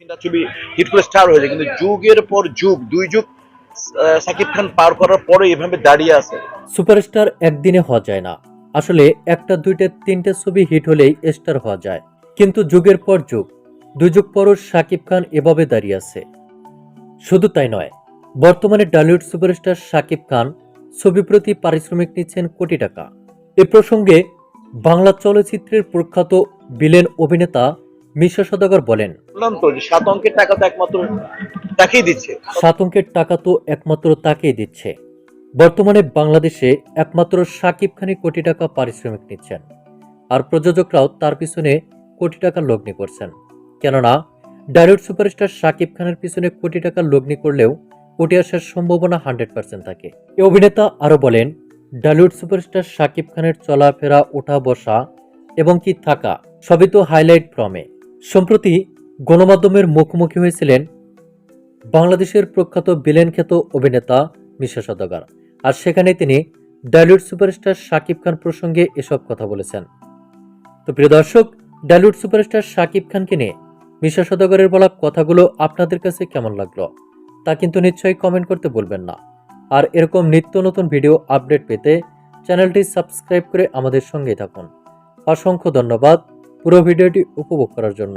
তিনটা ছবি হিট করে স্টার হয়েছে, কিন্তু যুগের পর যুগ, দুই যুগ সাকিব খান পার করার পরে এভাবে দাঁড়িয়ে আছে। সুপারস্টার একদিনে হওয়া যায় না। আসলে একটা, দুইটা, তিনটে ছবি হিট হলেই স্টার হওয়া যায়। কিন্তু যুগের পর যুগ, দুই যুগ পরও শাকিব খান এভাবে দাঁড়িয়ে আছে। শুধু তাই নয়, বর্তমানে ডালিউড সুপারস্টার শাকিব খান ছবি প্রতি পারিশ্রমিক নিচ্ছেন কোটি টাকা। এ প্রসঙ্গে বাংলা চলচ্চিত্রের প্রখ্যাত বিলেন অভিনেতা মিশা সদাগর বলেন বললাম তো যে সাত অঙ্কের টাকা তো একমাত্র তাকেই দিচ্ছে। সাত অঙ্কের টাকা তো একমাত্র তাকেই দিচ্ছে। বর্তমানে বাংলাদেশে একমাত্র সাকিব খানই কোটি টাকা পারিশ্রমিক নিচ্ছেন আর প্রযোজকরাও তার পিছনে কোটি টাকা লগ্নি করছেন। কেননা ডাইরেক্ট সুপারস্টার সাকিব খানের পিছনে কোটি টাকা লগ্নি করলেও কোটি আসার সম্ভাবনা হান্ড্রেড পার্সেন্ট থাকে। এ অভিনেতা আরও বলেন ডালিউড সুপারস্টার সাকিব খানের চলাফেরা ওঠা বসা এবং কি থাকা সবই তো হাইলাইট ফ্রমে সম্প্রতি গণমাধ্যমের মুখোমুখি হয়েছিলেন বাংলাদেশের প্রখ্যাত বিলেন খ্যাত অভিনেতা মিশা সদাগর আর সেখানে তিনি ডালিউড সুপারস্টার শাকিব খান প্রসঙ্গে এসব কথা বলেছেন। তো প্রিয় দর্শক, ডালিউড সুপারস্টার শাকিব খানকে নিয়ে মিশা সদাগরের বলা কথাগুলো আপনাদের কাছে কেমন লাগল তা কিন্তু নিশ্চয়ই কমেন্ট করতে বলবেন না। আর এরকম নিত্য নতুন ভিডিও আপডেট পেতে চ্যানেলটি সাবস্ক্রাইব করে আমাদের সঙ্গেই থাকুন। অসংখ্য ধন্যবাদ। পুরো ভিডিওটি উপভোগ করার জন্য।